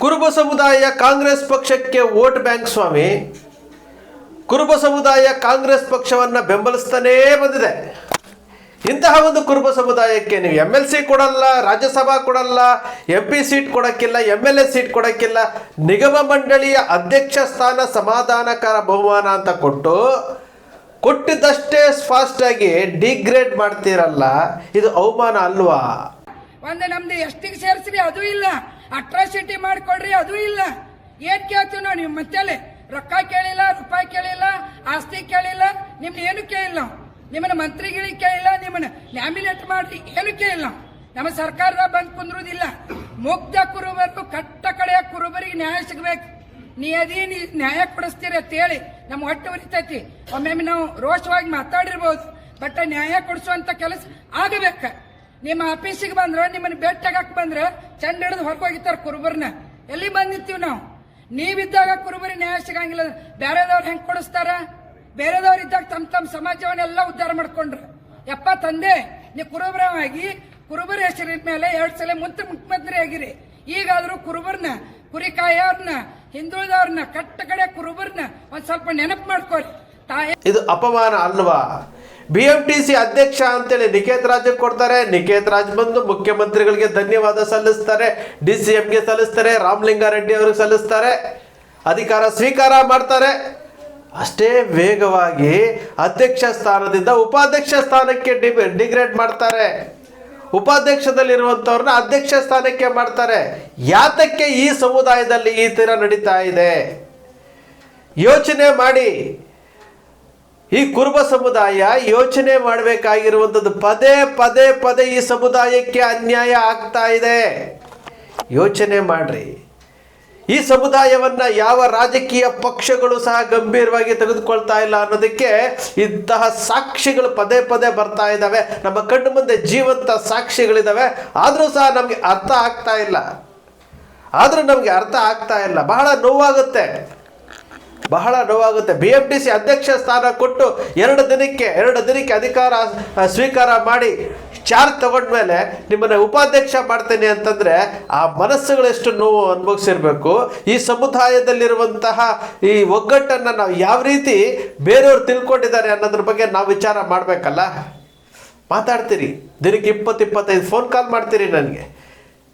ಕುರುಬ ಸಮುದಾಯ ಕಾಂಗ್ರೆಸ್ ಪಕ್ಷಕ್ಕೆ ವೋಟ್ ಬ್ಯಾಂಕ್ ಸ್ವಾಮಿ, ಕುರುಬ ಸಮುದಾಯ ಕಾಂಗ್ರೆಸ್ ಪಕ್ಷವನ್ನು ಬೆಂಬಲಿಸ್ತಾನೇ ಬಂದಿದೆ. ಇಂತಹ ಒಂದು ಕುರುಬ ಸಮುದಾಯಕ್ಕೆ ನೀವು ಎಂ ಎಲ್ ಸಿ ಕೊಡಲ್ಲ, ರಾಜ್ಯಸಭಾ ಕೊಡಲ್ಲ ಎಂ ಪಿ ಸೀಟ್ ಕೊಡೋಕ್ಕಿಲ್ಲ ಎಂ ಎಲ್ ಎ ಸೀಟ್ ಕೊಡೋಕ್ಕಿಲ್ಲ, ನಿಗಮ ಮಂಡಳಿಯ ಅಧ್ಯಕ್ಷ ಸ್ಥಾನ ಸಮಾಧಾನಕರ ಬಹುಮಾನ ಅಂತ ಕೊಟ್ಟು ಕೊಟ್ಟಿದ್ದಷ್ಟೇ ಫಾಸ್ಟಾಗಿ ಡಿಗ್ರೇಡ್ ಮಾಡ್ತೀರಲ್ಲ, ಇದು ಅವಮಾನ ಅಲ್ವಾ? ಒಂದು ನಮ್ದು ಎಷ್ಟಿಗೆ ಸೇರಿಸ್ರಿ, ಅದು ಇಲ್ಲ. ಅಟ್ರಾಸಿಟಿ ಮಾಡಿಕೊಡ್ರಿ, ಅದು ಇಲ್ಲ. ಏನ್ ಕೇಳ್ತೀವಿ ನಾವು ನಿಮ್ಮ ಮತ್ತೆ ರೊಕ್ಕ ಕೇಳಿಲ್ಲ, ರೂಪಾಯಿ ಕೇಳಿಲ್ಲ, ಆಸ್ತಿ ಕೇಳಿಲ್ಲ, ನಿಮ್ನ ಏನು ಕೇಳಿಲ್ಲ ನಿಮ್ಮನ್ನ ಮಂತ್ರಿಗಳಿಗೆ ಕೇಳಿಲ್ಲ, ನಿಮ್ಮನ್ನ ನ್ಯಾಮಿನೇಟ್ ಮಾಡ್ರಿ, ಏನು ಕೇಳಿಲ್ಲ ನಮ್ಮ ಸರ್ಕಾರದ ಬಂದ್ ಕುಂದ್ರುದಿಲ್ಲ. ಮುಗ್ಧ ಕುರುಬರು, ಕಟ್ಟ ಕಡೆಯ ಕುರುಬರಿಗೆ ನ್ಯಾಯ ಸಿಗ್ಬೇಕು. ನೀ ಅದೇ ನೀ, ನ್ಯಾಯ ಕೊಡಿಸ್ತೀರಿ ಅಂತ ಹೇಳಿ ನಮ್ಮ ಹೊಟ್ಟೆ ಉರಿತೈತಿ. ಒಮ್ಮೆ ನಾವು ರೋಷವಾಗಿ ಮಾತಾಡಿರ್ಬೋದು, ಬಟ್ ನ್ಯಾಯ ಕೊಡಿಸುವಂತ ಕೆಲಸ ಆಗಬೇಕ. ನಿಮ್ಮ ಆಫೀಸಿಗೆ ಬಂದ್ರ, ನಿಮ್ಮನ್ನ ಬೆಟ್ಟಾಗಕ್ ಬಂದ್ರೆ ಚಂಡ ಹಿಡಿದು ಹೊರಗೋಗಿತ್ತಾರ ಕುರುಬರ್ನ. ಎಲ್ಲಿ ಬಂದಿತ್ತೀವಿ ನಾವು? ನೀವಿದ್ದಾಗ ಕುರುಬರಿ ನ್ಯಾಯ ಸಿಗಂಗಿಲ್ಲ. ಬೇರೆದವ್ರು ಹೆಂಗ್ ಕೊಡಿಸ್ತಾರ? ಬೇರೆದವ್ರು ಇದ್ದಾಗ ತಮ್ಮ ತಮ್ಮ ಸಮಾಜವನ್ನೆಲ್ಲ ಉದ್ಧಾರ ಮಾಡ್ಕೊಂಡ್ರು. ಯಪ್ಪ ತಂದೆ, ನೀ ಕುರುಬರವಾಗಿ, ಕುರುಬರ ಹೆಸರಿನ ಮೇಲೆ ಎರಡ್ ಸಲ ಮುಂತ ಮುಖ್ಯಮಂತ್ರಿ ಆಗಿರಿ. ಈಗಾದ್ರೂ ಕುರುಬರ್ನ ಕುರಿ ಕಾಯೋರ್ನ ಹಿಂದುಳಿದವ್ರನ್ನ ಕಟ್ಟ ಕಡೆ ಕುರುಬರ್ನ ಒಂದ್ ಸ್ವಲ್ಪ ನೆನಪು ಮಾಡ್ಕೋರಿ. ತಾಯಿ ಇದು ಅಪಮಾನ ಅಲ್ವಾ? ಬಿ ಎಂ ಟಿ ಸಿ ಅಧ್ಯಕ್ಷ ಅಂತೇಳಿ ನಿಕೇತ್ ರಾಜ್ ಕೊಡ್ತಾರೆ. ನಿಕೇತ್ ರಾಜ್ ಬಂದು ಮುಖ್ಯಮಂತ್ರಿಗಳಿಗೆ ಧನ್ಯವಾದ ಸಲ್ಲಿಸ್ತಾರೆ. ಡಿ ಸಿ ಎಂಗೆ ಸಲ್ಲಿಸ್ತಾರೆ. ರಾಮಲಿಂಗಾರೆಡ್ಡಿ ಅವ್ರಿಗೆ ಸಲ್ಲಿಸ್ತಾರೆ. ಅಧಿಕಾರ ಸ್ವೀಕಾರ ಮಾಡ್ತಾರೆ. ಅಷ್ಟೇ ವೇಗವಾಗಿ ಅಧ್ಯಕ್ಷ ಸ್ಥಾನದಿಂದ ಉಪಾಧ್ಯಕ್ಷ ಸ್ಥಾನಕ್ಕೆ ಡಿಗ್ರೇಡ್ ಮಾಡ್ತಾರೆ. ಉಪಾಧ್ಯಕ್ಷದಲ್ಲಿರುವಂಥವ್ರನ್ನ ಅಧ್ಯಕ್ಷ ಸ್ಥಾನಕ್ಕೆ ಮಾಡ್ತಾರೆ. ಯಾತಕ್ಕೆ ಈ ಸಮುದಾಯದಲ್ಲಿ ಈ ತೀರ ನಡೀತಾ ಇದೆ? ಯೋಚನೆ ಮಾಡಿ. ಈ ಕುರುಬ ಸಮುದಾಯ ಯೋಚನೆ ಮಾಡಬೇಕಾಗಿರುವಂಥದ್ದು ಪದೇ ಪದೇ ಪದೇ ಈ ಸಮುದಾಯಕ್ಕೆ ಅನ್ಯಾಯ ಆಗ್ತಾ ಇದೆ. ಯೋಚನೆ ಮಾಡ್ರಿ. ಈ ಸಮುದಾಯವನ್ನ ಯಾವ ರಾಜಕೀಯ ಪಕ್ಷಗಳು ಸಹ ಗಂಭೀರವಾಗಿ ತೆಗೆದುಕೊಳ್ತಾ ಇಲ್ಲ ಅನ್ನೋದಕ್ಕೆ ಇಂತಹ ಸಾಕ್ಷಿಗಳು ಪದೇ ಪದೇ ಬರ್ತಾ ಇದ್ದಾವೆ. ನಮ್ಮ ಕಣ್ಣು ಮುಂದೆ ಜೀವಂತ ಸಾಕ್ಷಿಗಳಿದ್ದಾವೆ ಆದರೂ ಸಹ ನಮಗೆ ಅರ್ಥ ಆಗ್ತಾ ಇಲ್ಲ. ಆದರೂ ನಮಗೆ ಅರ್ಥ ಆಗ್ತಾ ಇಲ್ಲ. ಬಹಳ ನೋವಾಗುತ್ತೆ. ಬಹಳ ನೋವಾಗುತ್ತೆ. ಬಿ ಎಂ ಡಿ ಸಿ ಅಧ್ಯಕ್ಷ ಸ್ಥಾನ ಕೊಟ್ಟು ಎರಡು ದಿನಕ್ಕೆ ಎರಡು ದಿನಕ್ಕೆ ಅಧಿಕಾರ ಸ್ವೀಕಾರ ಮಾಡಿ ಚಾರ್ಜ್ ತಗೊಂಡ್ಮೇಲೆ ನಿಮ್ಮನ್ನ ಉಪಾಧ್ಯಕ್ಷ ಮಾಡ್ತೇನೆ ಅಂತಂದ್ರೆ ಆ ಮನಸ್ಸುಗಳೆಷ್ಟು ನೋವು ಅನುಭವಿಸಿರ್ಬೇಕು. ಈ ಸಮುದಾಯದಲ್ಲಿರುವಂತಹ ಈ ಒಗ್ಗಟ್ಟನ್ನು ನಾವು ಯಾವ ರೀತಿ ಬೇರೆಯವ್ರು ತಿಳ್ಕೊಂಡಿದ್ದಾರೆ ಅನ್ನೋದ್ರ ಬಗ್ಗೆ ನಾವು ವಿಚಾರ ಮಾಡಬೇಕಲ್ಲ? ಮಾತಾಡ್ತೀರಿ. ದಿನಕ್ಕೆ ಇಪ್ಪತ್ತು ಇಪ್ಪತ್ತೈದು ಫೋನ್ ಕಾಲ್ ಮಾಡ್ತೀರಿ ನನಗೆ.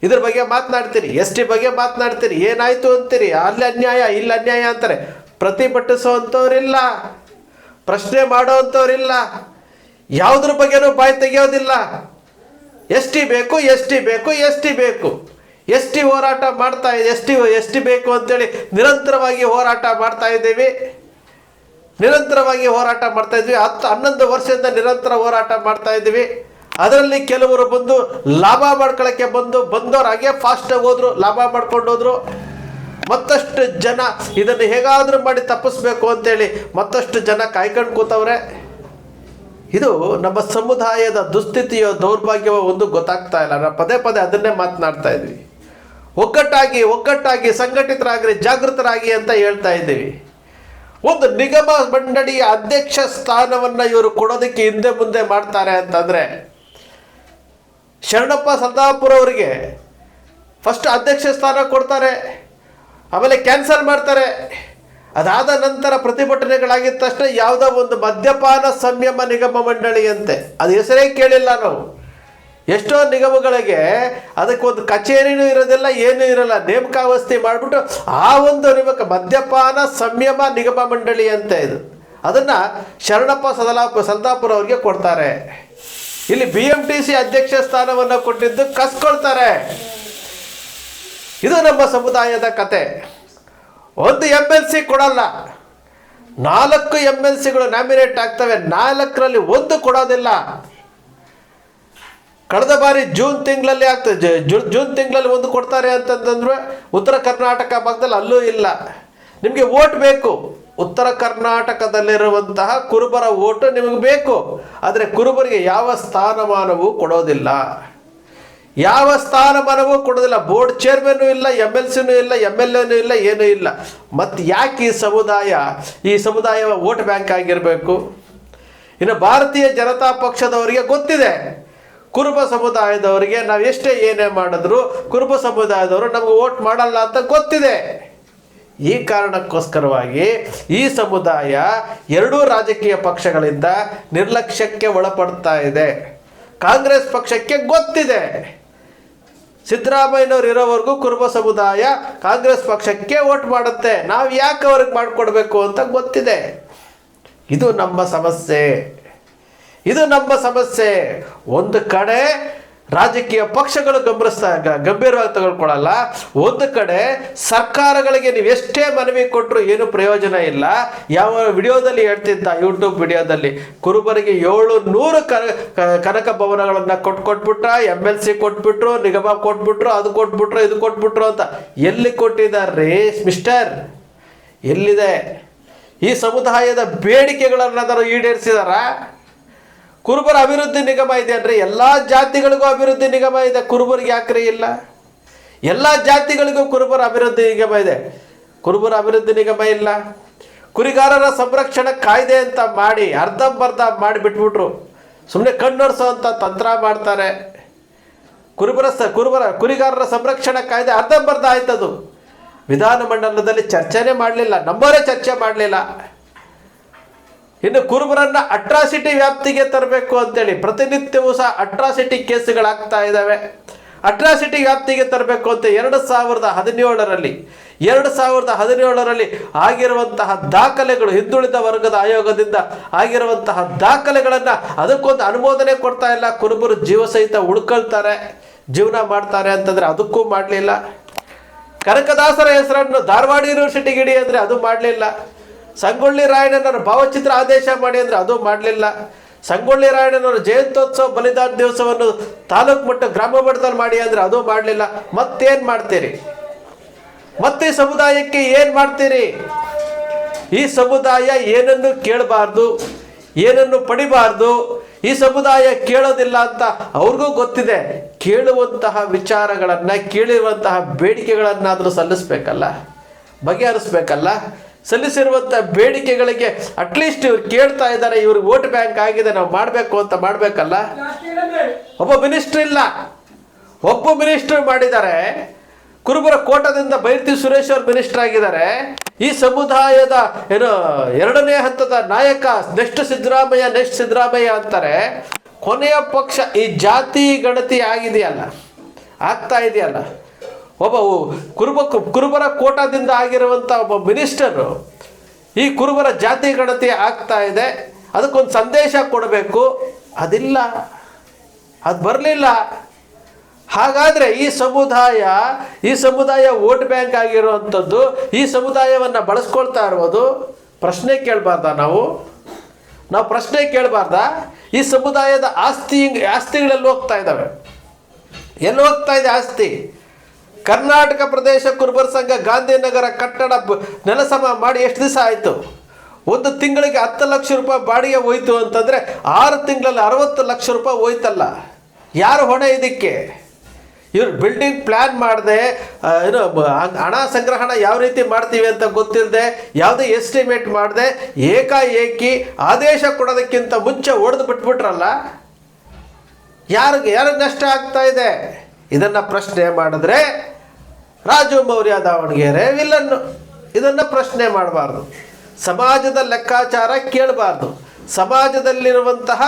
ಇದ್ರ ಬಗ್ಗೆ ಮಾತನಾಡ್ತೀರಿ. ಎಸ್ ಟಿ ಬಗ್ಗೆ ಮಾತನಾಡ್ತೀರಿ. ಏನಾಯ್ತು ಅಂತೀರಿ? ಅಲ್ಲಿ ಅನ್ಯಾಯ, ಇಲ್ಲಿ ಅನ್ಯಾಯ ಅಂತಾರೆ. ಪ್ರತಿಭಟಿಸುವಂಥವ್ರಿಲ್ಲ, ಪ್ರಶ್ನೆ ಮಾಡೋವಂಥವ್ರಿಲ್ಲ, ಯಾವುದ್ರ ಬಗ್ಗೆನೂ ಬಾಯಿ ತೆಗೆಯೋದಿಲ್ಲ. ಎಸ್ ಟಿ ಬೇಕು ಎಸ್ ಟಿ ಬೇಕು ಎಸ್ ಟಿ ಬೇಕು. ಎಸ್ ಟಿ ಹೋರಾಟ ಮಾಡ್ತಾ ಎಸ್ ಟಿ ಎಸ್ ಟಿ ಬೇಕು ಅಂತೇಳಿ ನಿರಂತರವಾಗಿ ಹೋರಾಟ ಮಾಡ್ತಾ ಇದ್ದೀವಿ. ನಿರಂತರವಾಗಿ ಹೋರಾಟ ಮಾಡ್ತಾ ಇದ್ವಿ ಹತ್ತು, ಹನ್ನೊಂದು ವರ್ಷದಿಂದ ನಿರಂತರ ಹೋರಾಟ ಮಾಡ್ತಾ ಇದ್ದೀವಿ. ಅದರಲ್ಲಿ ಕೆಲವರು ಬಂದು ಲಾಭ ಮಾಡ್ಕೊಳ್ಳೋಕ್ಕೆ ಬಂದು ಬಂದವ್ರು ಹಾಗೆ ಫಾಸ್ಟಾಗಿ ಹೋದರು, ಲಾಭ ಮಾಡ್ಕೊಂಡು ಹೋದ್ರು. ಮತ್ತಷ್ಟು ಜನ ಇದನ್ನು ಹೇಗಾದರೂ ಮಾಡಿ ತಪ್ಪಿಸ್ಬೇಕು ಅಂತೇಳಿ ಮತ್ತಷ್ಟು ಜನ ಕಾಯ್ಕೊಂಡು ಕೂತವ್ರೆ. ಇದು ನಮ್ಮ ಸಮುದಾಯದ ದುಸ್ಥಿತಿಯೋ ದೌರ್ಭಾಗ್ಯವೋ ಒಂದು ಗೊತ್ತಾಗ್ತಾ ಇಲ್ಲ. ನಾವು ಪದೇ ಪದೇ ಅದನ್ನೇ ಮಾತನಾಡ್ತಾ ಇದ್ವಿ. ಒಗ್ಗಟ್ಟಾಗಿ ಒಗ್ಗಟ್ಟಾಗಿ ಸಂಘಟಿತರಾಗಿ ಜಾಗೃತರಾಗಿ ಅಂತ ಹೇಳ್ತಾ ಇದ್ದೀವಿ. ಒಂದು ನಿಗಮ ಮಂಡಳಿಯ ಅಧ್ಯಕ್ಷ ಸ್ಥಾನವನ್ನ ಇವರು ಕೊಡೋದಕ್ಕೆ ಹಿಂದೆ ಮುಂದೆ ಮಾಡ್ತಾರೆ ಅಂತಂದ್ರೆ, ಶರಣಪ್ಪ ಸದಾಪುರ ಅವರಿಗೆ ಫಸ್ಟ್ ಅಧ್ಯಕ್ಷ ಸ್ಥಾನ ಕೊಡ್ತಾರೆ. ಆಮೇಲೆ ಕ್ಯಾನ್ಸಲ್ ಮಾಡ್ತಾರೆ. ಅದಾದ ನಂತರ ಪ್ರತಿಭಟನೆಗಳಾಗಿದ್ದ ತಕ್ಷಣ ಯಾವುದೋ ಒಂದು ಮದ್ಯಪಾನ ಸಂಯಮ ನಿಗಮ ಮಂಡಳಿ ಅಂತೆ ಅದು ಹೆಸರೇ ಕೇಳಿಲ್ಲ ನಾವು. ಎಷ್ಟೋ ನಿಗಮಗಳಿಗೆ ಅದಕ್ಕೆ ಒಂದು ಕಚೇರಿನೂ ಇರೋದಿಲ್ಲ, ಏನೂ ಇರಲ್ಲ. ನೇಮಕಾವಸ್ಥೆ ಮಾಡಿಬಿಟ್ಟು ಆ ಒಂದು ನಿಮಕ ಮದ್ಯಪಾನ ಸಂಯಮ ನಿಗಮ ಮಂಡಳಿ ಅಂತ ಇದು. ಅದನ್ನು ಶರಣಪ್ಪ ಸದಲಾಪ ಸಲ್ದಾಪುರ ಅವ್ರಿಗೆ ಕೊಡ್ತಾರೆ. ಇಲ್ಲಿ ಬಿ ಎಂ ಟಿ ಸಿ ಅಧ್ಯಕ್ಷ ಸ್ಥಾನವನ್ನು ಕೊಟ್ಟಿದ್ದು ಕಸ್ಕೊಳ್ತಾರೆ. ಇದು ನಮ್ಮ ಸಮುದಾಯದ ಕತೆ. ಒಂದು ಎಂ ಎಲ್ ಸಿ ಕೊಡಲ್ಲ. ನಾಲ್ಕು ಎಂ ಎಲ್ ಸಿಗಳು ನಾಮಿನೇಟ್ ಆಗ್ತವೆ. ನಾಲ್ಕರಲ್ಲಿ ಒಂದು ಕೊಡೋದಿಲ್ಲ. ಕಳೆದ ಬಾರಿ ಜೂನ್ ತಿಂಗಳಲ್ಲಿ ಆಗ್ತದೆ ಜೂನ್ ತಿಂಗಳಲ್ಲಿ ಒಂದು ಕೊಡ್ತಾರೆ ಅಂತಂದ್ರೆ ಉತ್ತರ ಕರ್ನಾಟಕ ಭಾಗದಲ್ಲಿ ಅಲ್ಲೂ ಇಲ್ಲ. ನಿಮಗೆ ಓಟ್ ಬೇಕು. ಉತ್ತರ ಕರ್ನಾಟಕದಲ್ಲಿರುವಂತಹ ಕುರುಬರ ಓಟು ನಿಮಗೆ ಬೇಕು. ಆದರೆ ಕುರುಬರಿಗೆ ಯಾವ ಸ್ಥಾನಮಾನವೂ ಕೊಡೋದಿಲ್ಲ. ಯಾವ ಸ್ಥಾನಮಾನವೂ ಕೊಡೋದಿಲ್ಲ. ಬೋರ್ಡ್ ಚೇರ್ಮನ್ನು ಇಲ್ಲ ಎಂ ಎಲ್ ಸಿನೂ ಇಲ್ಲ ಎಂ ಎಲ್ ಎನೂ ಇಲ್ಲ, ಏನೂ ಇಲ್ಲ. ಮತ್ತು ಯಾಕೆ ಈ ಸಮುದಾಯ ಈ ಸಮುದಾಯ ವೋಟ್ ಬ್ಯಾಂಕ್ ಆಗಿರಬೇಕು? ಇನ್ನು ಭಾರತೀಯ ಜನತಾ ಪಕ್ಷದವರಿಗೆ ಗೊತ್ತಿದೆ. ಕುರುಬ ಸಮುದಾಯದವರಿಗೆ ನಾವು ಎಷ್ಟೇ ಏನೇ ಮಾಡಿದ್ರು ಕುರುಬ ಸಮುದಾಯದವರು ನಮಗೆ ವೋಟ್ ಮಾಡಲ್ಲ ಅಂತ ಗೊತ್ತಿದೆ. ಈ ಕಾರಣಕ್ಕೋಸ್ಕರವಾಗಿ ಈ ಸಮುದಾಯ ಎರಡೂ ರಾಜಕೀಯ ಪಕ್ಷಗಳಿಂದ ನಿರ್ಲಕ್ಷ್ಯಕ್ಕೆ ಒಳಪಡ್ತಾ ಇದೆ. ಕಾಂಗ್ರೆಸ್ ಪಕ್ಷಕ್ಕೆ ಗೊತ್ತಿದೆ. ಸಿದ್ದರಾಮಯ್ಯನವ್ರು ಇರೋವರೆಗೂ ಕುರುಬ ಸಮುದಾಯ ಕಾಂಗ್ರೆಸ್ ಪಕ್ಷಕ್ಕೆ ಓಟ್ ಮಾಡುತ್ತೆ. ನಾವು ಯಾಕೆ ಅವ್ರಿಗೆ ಮಾಡಿಕೊಡ್ಬೇಕು ಅಂತ ಗೊತ್ತಿದೆ. ಇದು ನಮ್ಮ ಸಮಸ್ಯೆ. ಇದು ನಮ್ಮ ಸಮಸ್ಯೆ. ಒಂದು ಕಡೆ ರಾಜಕೀಯ ಪಕ್ಷಗಳು ಗಂಭೀರಿಸ್ತಾ ಗಂಭೀರವಾಗಿ ತಗೊಳ್ಕೊಳ್ಳಲ್ಲ ಒಂದು ಕಡೆ ಸರ್ಕಾರಗಳಿಗೆ ನೀವು ಎಷ್ಟೇ ಮನವಿ ಕೊಟ್ಟರು ಏನು ಪ್ರಯೋಜನ ಇಲ್ಲ. ಯಾವ ವಿಡಿಯೋದಲ್ಲಿ ಹೇಳ್ತಿದ್ದ ಯೂಟ್ಯೂಬ್ ವಿಡಿಯೋದಲ್ಲಿ, ಕುರುಬರಿಗೆ ಏಳು ನೂರು ಕನಕ ಭವನಗಳನ್ನು ಕೊಟ್ಟು ಕೊಟ್ಬಿಟ್ರ ಎಂ ಎಲ್ ಸಿ ಕೊಟ್ಬಿಟ್ರು, ನಿಗಮ ಕೊಟ್ಬಿಟ್ರು, ಅದು ಕೊಟ್ಬಿಟ್ರು, ಇದು ಕೊಟ್ಬಿಟ್ರು ಅಂತ ಎಲ್ಲಿ ಕೊಟ್ಟಿದ್ದಾರೆ ಮಿಸ್ಟರ್? ಎಲ್ಲಿದೆ? ಈ ಸಮುದಾಯದ ಬೇಡಿಕೆಗಳನ್ನಾದರೂ ಈಡೇರಿಸಿದಾರ? ಕುರುಬರ ಅಭಿವೃದ್ಧಿ ನಿಗಮ ಇದೆ ಅಂದ್ರೆ ಎಲ್ಲ ಜಾತಿಗಳಿಗೂ ಅಭಿವೃದ್ಧಿ ನಿಗಮ ಇದೆ. ಕುರುಬರಿಗೆ ಯಾಕ್ರಿ ಇಲ್ಲ? ಎಲ್ಲ ಜಾತಿಗಳಿಗೂ ಕುರುಬರ ಅಭಿವೃದ್ಧಿ ನಿಗಮ ಇದೆ. ಕುರುಬರ ಅಭಿವೃದ್ಧಿ ನಿಗಮ ಇಲ್ಲ. ಕುರಿಗಾರರ ಸಂರಕ್ಷಣಾ ಕಾಯ್ದೆ ಅಂತ ಮಾಡಿ, ಅರ್ಧಂಬರ್ಧ ಮಾಡಿಬಿಟ್ಬಿಟ್ರು. ಸುಮ್ಮನೆ ಅಂತ ತಂತ್ರ ಮಾಡ್ತಾರೆ. ಕುರುಬರ ಸ, ಕುರುಬರ, ಕುರಿಗಾರರ ಸಂರಕ್ಷಣಾ ಕಾಯ್ದೆ ಅರ್ಧಂಬರ್ಧ ಆಯ್ತದು. ವಿಧಾನಮಂಡಲದಲ್ಲಿ ಚರ್ಚೆನೇ ಮಾಡಲಿಲ್ಲ. ನಂಬರೇ ಚರ್ಚೆ ಮಾಡಲಿಲ್ಲ. ಇನ್ನು ಕುರುಬರನ್ನ ಅಟ್ರಾಸಿಟಿ ವ್ಯಾಪ್ತಿಗೆ ತರಬೇಕು ಅಂತೇಳಿ ಪ್ರತಿನಿತ್ಯವೂ ಸಹ ಅಟ್ರಾಸಿಟಿ ಕೇಸುಗಳಾಗ್ತಾ ಇದ್ದಾವೆ. ಅಟ್ರಾಸಿಟಿ ವ್ಯಾಪ್ತಿಗೆ ತರಬೇಕು ಅಂತ ಎರಡು ಸಾವಿರದ ಹದಿನೇಳರಲ್ಲಿ, ಎರಡು ಸಾವಿರದ ಹದಿನೇಳರಲ್ಲಿ ಆಗಿರುವಂತಹ ದಾಖಲೆಗಳು, ಹಿಂದುಳಿದ ವರ್ಗದ ಆಯೋಗದಿಂದ ಆಗಿರುವಂತಹ ದಾಖಲೆಗಳನ್ನು ಅದಕ್ಕೊಂದು ಅನುಮೋದನೆ ಕೊಡ್ತಾ ಇಲ್ಲ. ಕುರುಬರು ಜೀವ ಸಹಿತ ಉಳ್ಕೊಳ್ತಾರೆ, ಜೀವನ ಮಾಡ್ತಾರೆ ಅಂತಂದ್ರೆ ಅದಕ್ಕೂ ಮಾಡಲಿಲ್ಲ. ಕನಕದಾಸರ ಹೆಸರನ್ನು ಧಾರವಾಡ ಯೂನಿವರ್ಸಿಟಿಗೆ ಇಡಿ ಅಂದರೆ ಅದು ಮಾಡಲಿಲ್ಲ. ಸಂಗೊಳ್ಳಿ ರಾಯಣ್ಣನವರ ಭಾವಚಿತ್ರ ಆದೇಶ ಮಾಡಿ ಅಂದರೆ ಅದು ಮಾಡಲಿಲ್ಲ. ಸಂಗೊಳ್ಳಿ ರಾಯಣ್ಣನವರ ಜಯಂತ್ಯೋತ್ಸವ ಬಲಿದಾನ ದಿವಸವನ್ನು ತಾಲೂಕು ಮಟ್ಟ ಗ್ರಾಮ ಮಟ್ಟದಲ್ಲಿ ಮಾಡಿ ಅಂದರೆ ಅದು ಮಾಡಲಿಲ್ಲ. ಮತ್ತೇನು ಮಾಡ್ತೀರಿ? ಮತ್ತೆ ಸಮುದಾಯಕ್ಕೆ ಏನು ಮಾಡ್ತೀರಿ? ಈ ಸಮುದಾಯ ಏನನ್ನು ಕೇಳಬಾರ್ದು, ಏನನ್ನು ಪಡಿಬಾರ್ದು, ಈ ಸಮುದಾಯ ಕೇಳೋದಿಲ್ಲ ಅಂತ ಅವ್ರಿಗೂ ಗೊತ್ತಿದೆ. ಕೇಳುವಂತಹ ವಿಚಾರಗಳನ್ನು, ಕೇಳಿರುವಂತಹ ಬೇಡಿಕೆಗಳನ್ನಾದರೂ ಸಲ್ಲಿಸ್ಬೇಕಲ್ಲ, ಬಗೆಹರಿಸ್ಬೇಕಲ್ಲ? ಸಲ್ಲಿಸಿರುವಂಥ ಬೇಡಿಕೆಗಳಿಗೆ ಅಟ್ಲೀಸ್ಟ್ ಇವ್ರು ಕೇಳ್ತಾ ಇದ್ದಾರೆ, ಇವ್ರಿಗೆ ವೋಟ್ ಬ್ಯಾಂಕ್ ಆಗಿದೆ, ನಾವು ಮಾಡಬೇಕು ಅಂತ ಮಾಡಬೇಕಲ್ಲ? ಒಬ್ಬ ಮಿನಿಸ್ಟ್ರ್ ಇಲ್ಲ. ಒಬ್ಬ ಮಿನಿಸ್ಟರ್ ಮಾಡಿದ್ದಾರೆ. ಕುರುಬರ ಕೋಟದಿಂದ ಬೈರ್ತಿ ಸುರೇಶ್ ಅವರು ಮಿನಿಸ್ಟರ್ ಆಗಿದ್ದಾರೆ. ಈ ಸಮುದಾಯದ ಏನು ಎರಡನೇ ಹಂತದ ನಾಯಕ ನೆಕ್ಸ್ಟ್ ಸಿದ್ದರಾಮಯ್ಯ ನೆಕ್ಸ್ಟ್ ಸಿದ್ದರಾಮಯ್ಯ ಅಂತಾರೆ. ಕೊನೆಯ ಪಕ್ಷ ಈ ಜಾತಿ ಗಣತಿ ಆಗಿದೆಯಲ್ಲ, ಆಗ್ತಾ ಇದೆಯಲ್ಲ? ಒಬ್ಬ ಕುರುಬ, ಕುರುಬರ ಕೋಟಾದಿಂದ ಆಗಿರುವಂಥ ಒಬ್ಬ ಮಿನಿಸ್ಟರು, ಈ ಕುರುಬರ ಜಾತಿ ಗಣತಿ ಆಗ್ತಾ ಇದೆ. ಅದಕ್ಕೊಂದು ಸಂದೇಶ ಕೊಡಬೇಕು. ಅದಿಲ್ಲ. ಅದು ಬರಲಿಲ್ಲ. ಹಾಗಾದರೆ ಈ ಸಮುದಾಯ ಈ ಸಮುದಾಯ ವೋಟ್ ಬ್ಯಾಂಕ್ ಆಗಿರುವಂಥದ್ದು, ಈ ಸಮುದಾಯವನ್ನು ಬಳಸ್ಕೊಳ್ತಾ ಇರೋದು ಪ್ರಶ್ನೆ ಕೇಳಬಾರ್ದ ನಾವು? ನಾವು ಪ್ರಶ್ನೆ ಕೇಳಬಾರ್ದ? ಈ ಸಮುದಾಯದ ಆಸ್ತಿ, ಆಸ್ತಿಗಳೆಲ್ಲ ಹೋಗ್ತಾ ಇದ್ದಾವೆ. ಎಲ್ಲಿ ಹೋಗ್ತಾ ಇದೆ ಆಸ್ತಿ? ಕರ್ನಾಟಕ ಪ್ರದೇಶ ಕುರುಬರ ಸಂಘ ಗಾಂಧಿನಗರ ಕಟ್ಟಡ ನೆಲಸಮ ಮಾಡಿ ಎಷ್ಟು ದಿವಸ ಆಯಿತು? ಒಂದು ತಿಂಗಳಿಗೆ ಹತ್ತು ಲಕ್ಷ ರೂಪಾಯಿ ಬಾಡಿಗೆ ಹೋಯ್ತು ಅಂತಂದರೆ ಆರು ತಿಂಗಳಲ್ಲಿ ಅರವತ್ತು ಲಕ್ಷ ರೂಪಾಯಿ ಹೋಯ್ತಲ್ಲ. ಯಾರು ಹೊಣೆ ಇದಕ್ಕೆ? ಇವ್ರು ಬಿಲ್ಡಿಂಗ್ ಪ್ಲ್ಯಾನ್ ಮಾಡದೆ ಏನು ಹಣ ಸಂಗ್ರಹಣ ಯಾವ ರೀತಿ ಮಾಡ್ತೀವಿ ಅಂತ ಗೊತ್ತಿಲ್ಲದೆ ಯಾವುದೇ ಎಸ್ಟಿಮೇಟ್ ಮಾಡದೆ, ಏಕಾಏಕಿ ಆದೇಶ ಕೊಡೋದಕ್ಕಿಂತ ಮುಂಚೆ ಹೊಡೆದು ಬಿಟ್ಬಿಟ್ರಲ್ಲ? ಯಾರಿಗೆ ಯಾರಿಗೆ ನಷ್ಟ ಆಗ್ತಾ ಇದೆ? ಇದನ್ನು ಪ್ರಶ್ನೆ ಮಾಡಿದ್ರೆ ರಾಜು ಮೌರ್ಯ ದಾವಣಗೆರೆ ವಿಲನ್ನು ಇದನ್ನು ಪ್ರಶ್ನೆ ಮಾಡಬಾರ್ದು. ಸಮಾಜದ ಲೆಕ್ಕಾಚಾರ ಕೇಳಬಾರ್ದು. ಸಮಾಜದಲ್ಲಿರುವಂತಹ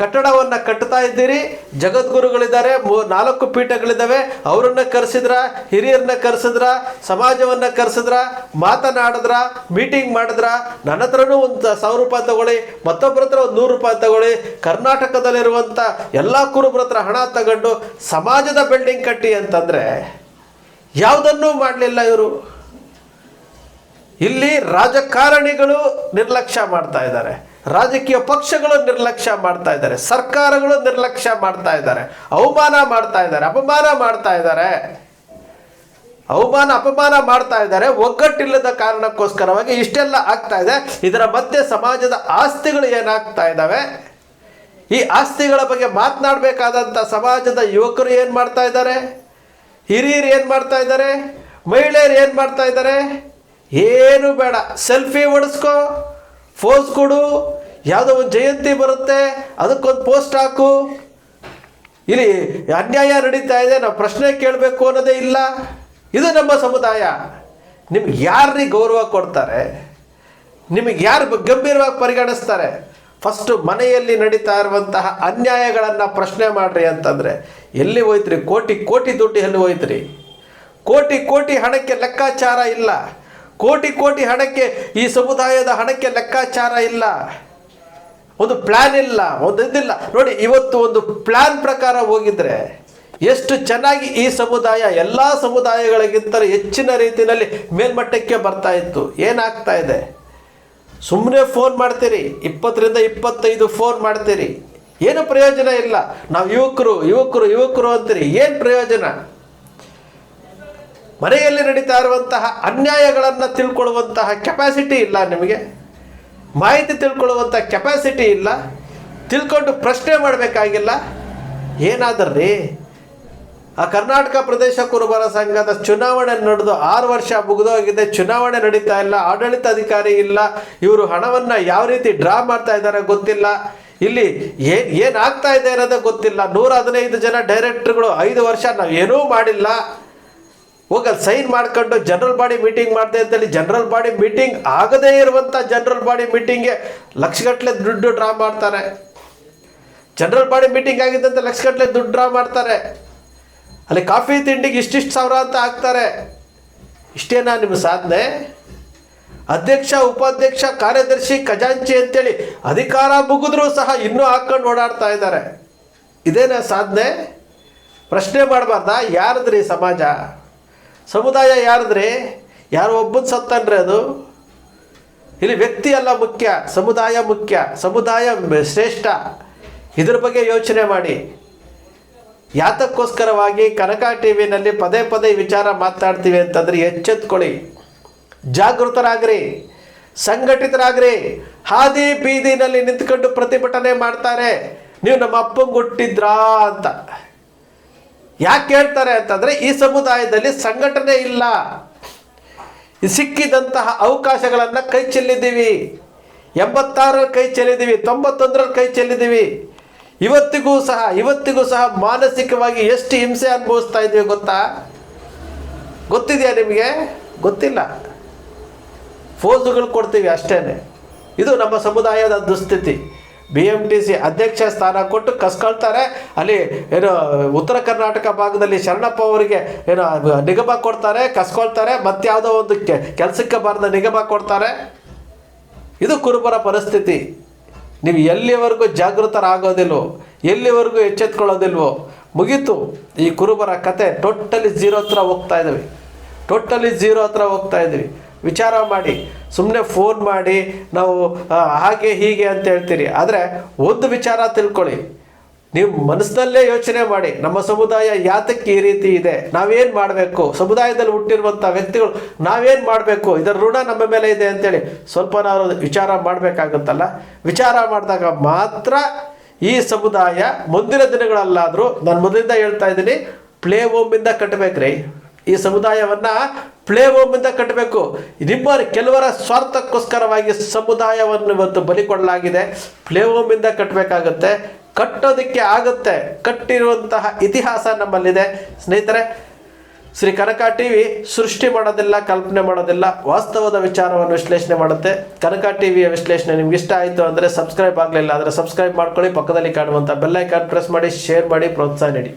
ಕಟ್ಟಡವನ್ನು ಕಟ್ಟುತ್ತಾ ಇದ್ದೀರಿ, ಜಗದ್ಗುರುಗಳಿದ್ದಾರೆ, ಮೂ, ನಾಲ್ಕು ಪೀಠಗಳಿದ್ದಾವೆ, ಅವರನ್ನು ಕರೆಸಿದ್ರ, ಹಿರಿಯರನ್ನ ಕರೆಸಿದ್ರ, ಸಮಾಜವನ್ನು ಕರೆಸಿದ್ರ, ಮಾತನಾಡಿದ್ರ, ಮೀಟಿಂಗ್ ಮಾಡಿದ್ರ, ನನ್ನ ಹತ್ರನೂ ಒಂದು ಸಾವಿರ ರೂಪಾಯಿ ತಗೊಳ್ಳಿ, ಮತ್ತೊಬ್ಬರ ಹತ್ರ ಒಂದು ನೂರು ರೂಪಾಯಿ ತಗೊಳ್ಳಿ ಕರ್ನಾಟಕದಲ್ಲಿರುವಂಥ ಎಲ್ಲ ಕುರುಬ್ರ ಹತ್ರ ಹಣ ತಗೊಂಡು, ಸಮಾಜದ ಬಿಲ್ಡಿಂಗ್ ಕಟ್ಟಿ ಅಂತಂದರೆ ಯಾವುದನ್ನೂ ಮಾಡಲಿಲ್ಲ ಇವರು. ಇಲ್ಲಿ ರಾಜಕಾರಣಿಗಳು ನಿರ್ಲಕ್ಷ್ಯ ಮಾಡ್ತಾ ಇದ್ದಾರೆ. ರಾಜಕೀಯ ಪಕ್ಷಗಳು ನಿರ್ಲಕ್ಷ್ಯ ಮಾಡ್ತಾ ಇದ್ದಾರೆ. ಸರ್ಕಾರಗಳು ನಿರ್ಲಕ್ಷ್ಯ ಮಾಡ್ತಾ ಇದ್ದಾರೆ. ಅವಮಾನ ಮಾಡ್ತಾ ಇದ್ದಾರೆ. ಅಪಮಾನ ಮಾಡ್ತಾ ಇದ್ದಾರೆ. ಅವಮಾನ, ಅಪಮಾನ ಮಾಡ್ತಾ ಇದ್ದಾರೆ. ಒಗ್ಗಟ್ಟಿಲ್ಲದ ಕಾರಣಕ್ಕೋಸ್ಕರವಾಗಿ ಇಷ್ಟೆಲ್ಲ ಆಗ್ತಾ ಇದೆ. ಇದರ ಮಧ್ಯೆ ಸಮಾಜದ ಆಸ್ತಿಗಳು ಏನಾಗ್ತಾ ಇದ್ದಾವೆ? ಈ ಆಸ್ತಿಗಳ ಬಗ್ಗೆ ಮಾತನಾಡಬೇಕಾದಂಥ ಸಮಾಜದ ಯುವಕರು ಏನು ಮಾಡ್ತಾ ಇದ್ದಾರೆ? ಹಿರಿಯರು ಏನು ಮಾಡ್ತಾ ಇದ್ದಾರೆ? ಮಹಿಳೆಯರು ಏನು ಮಾಡ್ತಾ ಇದ್ದಾರೆ? ಏನು ಬೇಡ. ಸೆಲ್ಫಿ ಹೊಡೆಸ್ಕೋ. ಫೋಸ್ ಕೊಡು. ಯಾವುದೋ ಒಂದು ಜಯಂತಿ ಬರುತ್ತೆ. ಅದಕ್ಕೊಂದು ಪೋಸ್ಟ್ ಹಾಕು. ಇಲ್ಲಿ ಅನ್ಯಾಯ ನಡೀತಾ ಇದೆ. ನಾವು ಪ್ರಶ್ನೆ ಕೇಳಬೇಕು ಅನ್ನೋದೇ ಇಲ್ಲ. ಇದು ನಮ್ಮ ಸಮುದಾಯ. ನಿಮ್ಗೆ ಯಾರಿಗೆ ಗೌರವ ಕೊಡ್ತಾರೆ? ನಿಮಗೆ ಯಾರು ಗಂಭೀರವಾಗಿ ಪರಿಗಣಿಸ್ತಾರೆ? ಫಸ್ಟು ಮನೆಯಲ್ಲಿ ನಡೀತಾ ಇರುವಂತಹ ಅನ್ಯಾಯಗಳನ್ನು ಪ್ರಶ್ನೆ ಮಾಡ್ರಿ ಅಂತಂದರೆ, ಎಲ್ಲಿ ಹೋಯ್ತ್ರಿ? ಕೋಟಿ ಕೋಟಿ ದುಡ್ಡು ಎಲ್ಲಿ ಹೋಯ್ತ್ರಿ? ಕೋಟಿ ಕೋಟಿ ಹಣಕ್ಕೆ ಲೆಕ್ಕಾಚಾರ ಇಲ್ಲ. ಕೋಟಿ ಕೋಟಿ ಹಣಕ್ಕೆ ಈ ಸಮುದಾಯದ ಹಣಕ್ಕೆ ಲೆಕ್ಕಾಚಾರ ಇಲ್ಲ. ಒಂದು ಪ್ಲ್ಯಾನ್ ಇಲ್ಲ, ಒಂದು ಇದಿಲ್ಲ. ನೋಡಿ, ಇವತ್ತು ಒಂದು ಪ್ಲ್ಯಾನ್ ಪ್ರಕಾರ ಹೋಗಿದ್ರೆ, ಎಷ್ಟು ಚೆನ್ನಾಗಿ ಈ ಸಮುದಾಯ, ಎಲ್ಲ ಸಮುದಾಯಗಳಿಗಿಂತ ಹೆಚ್ಚಿನ ರೀತಿಯಲ್ಲಿ ಮೇಲ್ಮಟ್ಟಕ್ಕೆ ಬರ್ತಾ ಇತ್ತು. ಏನಾಗ್ತಾ ಇದೆ? ಸುಮ್ಮನೆ ಫೋನ್ ಮಾಡ್ತೀರಿ. ಇಪ್ಪತ್ತರಿಂದ ಇಪ್ಪತ್ತೈದು ಫೋನ್ ಮಾಡ್ತೀರಿ. ಏನು ಪ್ರಯೋಜನ ಇಲ್ಲ. ನಾವು ಯುವಕರು ಯುವಕರು ಯುವಕರು ಅಂತೀರಿ. ಏನು ಪ್ರಯೋಜನ? ಮನೆಯಲ್ಲಿ ನಡೀತಾ ಇರುವಂತಹ ಅನ್ಯಾಯಗಳನ್ನು ತಿಳ್ಕೊಳ್ಳುವಂತಹ ಕೆಪಾಸಿಟಿ ಇಲ್ಲ ನಿಮಗೆ. ಮಾಹಿತಿ ತಿಳ್ಕೊಳ್ಳುವಂಥ ಕೆಪಾಸಿಟಿ ಇಲ್ಲ. ತಿಳ್ಕೊಂಡು ಪ್ರಶ್ನೆ ಮಾಡಬೇಕಾಗಿಲ್ಲ. ಏನಾದ್ರಿ ಆ ಕರ್ನಾಟಕ ಪ್ರದೇಶ ಕುರುಬರ ಸಂಘದ ಚುನಾವಣೆ ನಡೆದು ಆರು ವರ್ಷ ಮುಗಿದೋಗಿದೆ. ಚುನಾವಣೆ ನಡೀತಾ ಇಲ್ಲ. ಆಡಳಿತ ಅಧಿಕಾರಿ ಇಲ್ಲ. ಇವರು ಹಣವನ್ನು ಯಾವ ರೀತಿ ಡ್ರಾ ಮಾಡ್ತಾ ಇದ್ದಾರೆ ಗೊತ್ತಿಲ್ಲ. ಇಲ್ಲಿ ಏನ್ ಏನಾಗ್ತಾ ಇದೆ ಅನ್ನೋದೇ ಗೊತ್ತಿಲ್ಲ. ನೂರ ಹದಿನೈದು ಜನ ಡೈರೆಕ್ಟರ್ಗಳು ಐದು ವರ್ಷ ನಾವು ಏನೂ ಮಾಡಿಲ್ಲ. ಹೋಗಿ ಸೈನ್ ಮಾಡ್ಕೊಂಡು ಜನರಲ್ ಬಾಡಿ ಮೀಟಿಂಗ್ ಮಾಡಿದೆ ಅಂತೇಳಿ ಜನರಲ್ ಬಾಡಿ ಮೀಟಿಂಗ್ ಆಗದೇ ಇರುವಂಥ ಜನರಲ್ ಬಾಡಿ ಮೀಟಿಂಗ್ಗೆ ಲಕ್ಷಗಟ್ಟಲೆ ದುಡ್ಡು ಡ್ರಾ ಮಾಡ್ತಾರೆ. ಜನರಲ್ ಬಾಡಿ ಮೀಟಿಂಗ್ ಆಗಿದ್ದಂತೆ ಲಕ್ಷಗಟ್ಟಲೆ ದುಡ್ಡು ಡ್ರಾ ಮಾಡ್ತಾರೆ. ಅಲ್ಲಿ ಕಾಫಿ ತಿಂಡಿಗೆ ಇಷ್ಟಿಷ್ಟು ಸಾವಿರ ಅಂತ ಹಾಕ್ತಾರೆ. ಇಷ್ಟೇನಾ ನಿಮ್ಮ ಸಾಧನೆ? ಅಧ್ಯಕ್ಷ, ಉಪಾಧ್ಯಕ್ಷ, ಕಾರ್ಯದರ್ಶಿ, ಖಜಾಂಚಿ ಅಂತೇಳಿ ಅಧಿಕಾರ ಮುಗಿದ್ರೂ ಸಹ ಇನ್ನೂ ಹಾಕ್ಕೊಂಡು ಓಡಾಡ್ತಾ ಇದ್ದಾರೆ. ಇದೇನಾ ಸಾಧನೆ? ಪ್ರಶ್ನೆ ಮಾಡಬಾರ್ದಾ? ಯಾರದ್ರಿ ಸಮಾಜ? ಸಮುದಾಯ ಯಾರದ್ರಿ? ಯಾರು ಒಬ್ಬನ ಸತ್ತನ್ರಿ ಅದು. ಇಲ್ಲಿ ವ್ಯಕ್ತಿ ಅಲ್ಲ ಮುಖ್ಯ, ಸಮುದಾಯ ಮುಖ್ಯ, ಸಮುದಾಯ ಶ್ರೇಷ್ಠ. ಇದ್ರ ಬಗ್ಗೆ ಯೋಚನೆ ಮಾಡಿ. ಯಾತಕ್ಕೋಸ್ಕರವಾಗಿ ಕನಕ ಟಿ ವಿನಲ್ಲಿ ಪದೇ ಪದೇ ವಿಚಾರ ಮಾತಾಡ್ತೀವಿ ಅಂತಂದ್ರೆ ಎಚ್ಚೆತ್ಕೊಳ್ಳಿ. ಜಾಗೃತರಾಗ್ರಿ, ಸಂಘಟಿತರಾಗ್ರಿ. ಹಾದಿ ಬೀದಿನಲ್ಲಿ ನಿಂತ್ಕೊಂಡು ಪ್ರತಿಭಟನೆ ಮಾಡ್ತಾರೆ. ನೀವು ನಮ್ಮ ಅಪ್ಪಂಗೆ ಹುಟ್ಟಿದ್ರಾ ಅಂತ. ಯಾಕೆ ಹೇಳ್ತಾರೆ ಅಂತಂದ್ರೆ ಈ ಸಮುದಾಯದಲ್ಲಿ ಸಂಘಟನೆ ಇಲ್ಲ. ಸಿಕ್ಕಿದಂತಹ ಅವಕಾಶಗಳನ್ನು ಕೈ ಚೆಲ್ಲಿದ್ದೀವಿ. ಎಂಬತ್ತಾರರ ಕೈ ಚೆಲ್ಲಿದ್ದೀವಿ ತೊಂಬತ್ತೊಂದರಲ್ಲಿ ಕೈ ಚೆಲ್ಲಿದ್ದೀವಿ. ಇವತ್ತಿಗೂ ಸಹ ಇವತ್ತಿಗೂ ಸಹ ಮಾನಸಿಕವಾಗಿ ಎಷ್ಟು ಹಿಂಸೆ ಅನುಭವಿಸ್ತಾ ಇದ್ದೀವಿ ಗೊತ್ತಾ? ಗೊತ್ತಿದೆಯಾ ನಿಮಗೆ? ಗೊತ್ತಿಲ್ಲ. ಫೋಸುಗಳು ಕೊಡ್ತೀವಿ ಅಷ್ಟೇ ಇದು ನಮ್ಮ ಸಮುದಾಯದ ದುಸ್ಥಿತಿ. ಬಿ ಎಂ ಟಿ ಸಿ ಅಧ್ಯಕ್ಷ ಸ್ಥಾನ ಕೊಟ್ಟು ಕಸ್ಕೊಳ್ತಾರೆ. ಅಲ್ಲಿ ಏನು ಉತ್ತರ ಕರ್ನಾಟಕ ಭಾಗದಲ್ಲಿ ಶರಣಪ್ಪ ಅವರಿಗೆ ಏನು ನಿಗಮ ಕೊಡ್ತಾರೆ, ಕಸ್ಕೊಳ್ತಾರೆ ಮತ್ಯಾವುದೋ ಒಂದು ಕೆಲಸಕ್ಕೆ ಬಾರದ ನಿಗಮ ಕೊಡ್ತಾರೆ. ಇದು ಕುರುಬರ ಪರಿಸ್ಥಿತಿ. ನೀವು ಎಲ್ಲಿವರೆಗೂ ಜಾಗೃತರಾಗೋದಿಲ್ವೋ, ಎಲ್ಲಿವರೆಗೂ ಎಚ್ಚೆತ್ಕೊಳ್ಳೋದಿಲ್ವೋ, ಮುಗೀತು. ಈ ಕುರುಬರ ಕತೆ ಟೋಟಲಿ ಝೀರೋ ಹತ್ರ ಹೋಗ್ತಾ ಇದ್ದೀವಿ ಟೋಟಲಿ ಝೀರೋ ಹತ್ರ ಹೋಗ್ತಾ ಇದ್ದೀವಿ ವಿಚಾರ ಮಾಡಿ ಸುಮ್ಮನೆ ಫೋನ್ ಮಾಡಿ, ನಾವು ಹಾಗೆ ಹೀಗೆ ಅಂತ ಹೇಳ್ತೀರಿ. ಆದರೆ ಒಂದು ವಿಚಾರ ತಿಳ್ಕೊಳ್ಳಿ. ನೀವು ಮನಸ್ಸಿನಲ್ಲೇ ಯೋಚನೆ ಮಾಡಿ, ನಮ್ಮ ಸಮುದಾಯ ಯಾತಕ್ಕೆ ಈ ರೀತಿ ಇದೆ? ನಾವೇನು ಮಾಡಬೇಕು? ಸಮುದಾಯದಲ್ಲಿ ಹುಟ್ಟಿರುವಂಥ ವ್ಯಕ್ತಿಗಳು ನಾವೇನು ಮಾಡಬೇಕು? ಇದರ ಋಣ ನಮ್ಮ ಮೇಲೆ ಇದೆ ಅಂತೇಳಿ ಸ್ವಲ್ಪ ನಾವು ವಿಚಾರ ಮಾಡಬೇಕಾಗುತ್ತಲ್ಲ? ವಿಚಾರ ಮಾಡಿದಾಗ ಮಾತ್ರ ಈ ಸಮುದಾಯ ಮುಂದಿನ ದಿನಗಳಲ್ಲಾದರೂ, ನಾನು ಮೊದಲಿಂದ ಹೇಳ್ತಾ ಇದ್ದೀನಿ, ಪ್ಲೇ ಹೋಮಿಂದ ಕಟ್ಟಬೇಕ್ರಿ ಈ ಸಮುದಾಯವನ್ನ ಪ್ಲೇ ಹೋಮಿಂದ ಕಟ್ಟಬೇಕು. ನಿಮ್ಮ ಕೆಲವರ ಸ್ವಾರ್ಥಕ್ಕೋಸ್ಕರವಾಗಿ ಸಮುದಾಯವನ್ನು ಇವತ್ತು ಬಲಿ ಕೊಡಲಾಗಿದೆ ಪ್ಲೇ ಹೋಮಿಂದ ಕಟ್ಟಬೇಕಾಗುತ್ತೆ. ಕಟ್ಟೋದಕ್ಕೆ ಆಗುತ್ತೆ. ಕಟ್ಟಿರುವಂತಹ ಇತಿಹಾಸ ನಮ್ಮಲ್ಲಿದೆ. ಸ್ನೇಹಿತರೆ, ಶ್ರೀ ಕನಕ ಟಿ ವಿ ಸೃಷ್ಟಿ ಮಾಡೋದಿಲ್ಲ, ಕಲ್ಪನೆ ಮಾಡೋದಿಲ್ಲ, ವಾಸ್ತವದ ವಿಚಾರವನ್ನು ವಿಶ್ಲೇಷಣೆ ಮಾಡುತ್ತೆ. ಕನಕ ಟಿ ವಿಯ ವಿಶ್ಲೇಷಣೆ ನಿಮ್ಗೆ ಇಷ್ಟ ಆಯಿತು ಅಂದರೆ ಸಬ್ಸ್ಕ್ರೈಬ್ ಆಗಲಿಲ್ಲ ಆದರೆ ಸಬ್ಸ್ಕ್ರೈಬ್ ಮಾಡ್ಕೊಳ್ಳಿ. ಪಕ್ಕದಲ್ಲಿ ಕಾಣುವಂಥ ಬೆಲ್ಲೈಕಾನ್ ಪ್ರೆಸ್ ಮಾಡಿ, ಶೇರ್ ಮಾಡಿ, ಪ್ರೋತ್ಸಾಹ ನೀಡಿ.